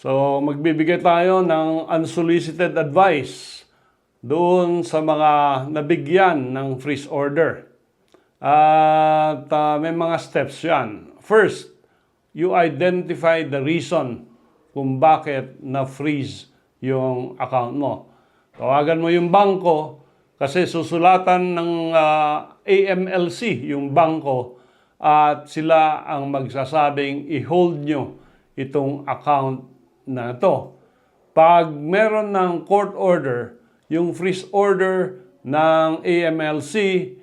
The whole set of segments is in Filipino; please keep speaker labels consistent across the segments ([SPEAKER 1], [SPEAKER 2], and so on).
[SPEAKER 1] So, magbibigay tayo ng unsolicited advice doon sa mga nabigyan ng freeze order. At ah, may mga steps yan. First, you identify the reason kung bakit na-freeze yung account mo. Tawagan mo yung bangko kasi susulatan ng ah, AMLC yung bangko at sila ang magsasabing i-hold nyo itong account na to. Pag meron ng court order, yung freeze order ng AMLC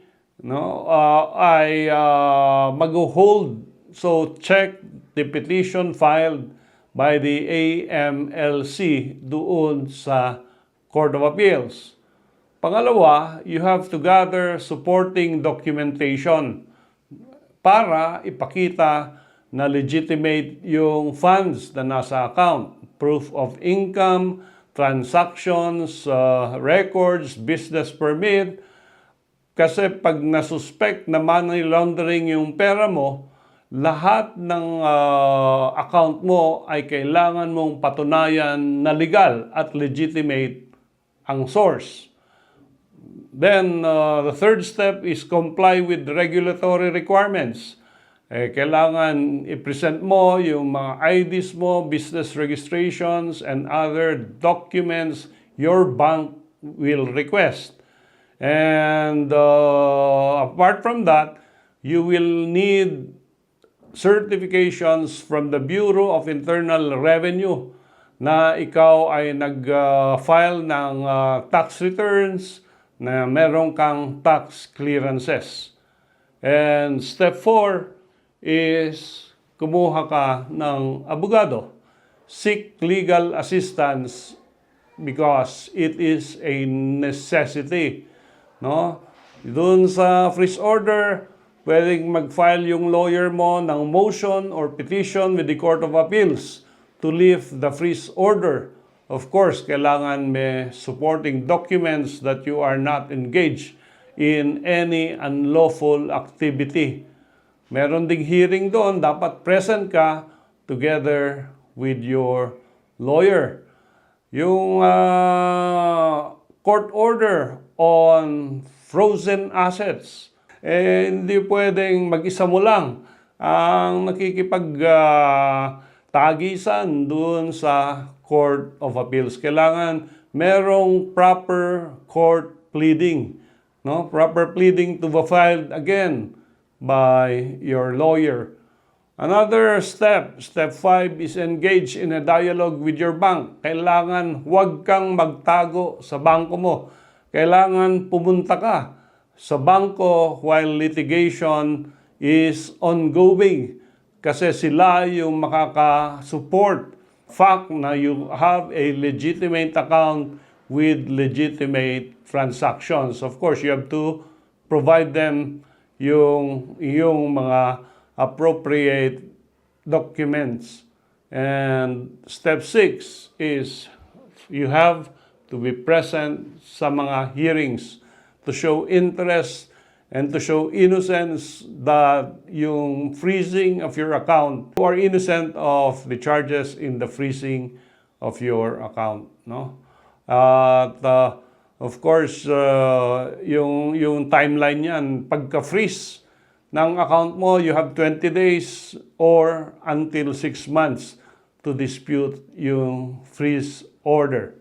[SPEAKER 1] no, ah, ay ah, mag-hold. So check the petition filed by the AMLC doon sa Court of Appeals. Pangalawa, you have to gather supporting documentation para ipakita na legitimate yung funds na nasa account. Proof of income, transactions, uh, records, business permit. Kasi pag nasuspect na money laundering yung pera mo, lahat ng uh, account mo ay kailangan mong patunayan na legal at legitimate ang source. Then, uh, the third step is comply with regulatory requirements. Eh, kailangan i-present mo yung mga IDs mo, business registrations, and other documents your bank will request. And uh, apart from that, you will need certifications from the Bureau of Internal Revenue na ikaw ay nag-file ng uh, tax returns, na meron kang tax clearances. And step 4 is kumuha ka ng abogado. Seek legal assistance because it is a necessity. No? Doon sa freeze order, pwedeng mag-file yung lawyer mo ng motion or petition with the Court of Appeals to lift the freeze order. Of course, kailangan may supporting documents that you are not engaged in any unlawful activity. Meron ding hearing doon, dapat present ka together with your lawyer. Yung ah, court order on frozen assets, eh, hindi pwedeng mag-isa mo lang ang nakikipag ah, tagisan doon sa Court of Appeals. Kailangan merong proper court pleading. No? Proper pleading to be filed again by your lawyer. Another step, step 5 is engage in a dialogue with your bank. Kailangan huwag kang magtago sa bangko mo. Kailangan pumunta ka sa bangko while litigation is ongoing kasi sila yung makaka-support fact na you have a legitimate account with legitimate transactions. Of course, you have to provide them yung yung mga appropriate documents. And step 6 is you have to be present sa mga hearings to show interest and to show innocence that yung freezing of your account you are innocent of the charges in the freezing of your account no at uh, of course uh, yung yung timeline niyan pagka freeze ng account mo you have 20 days or until 6 months to dispute yung freeze order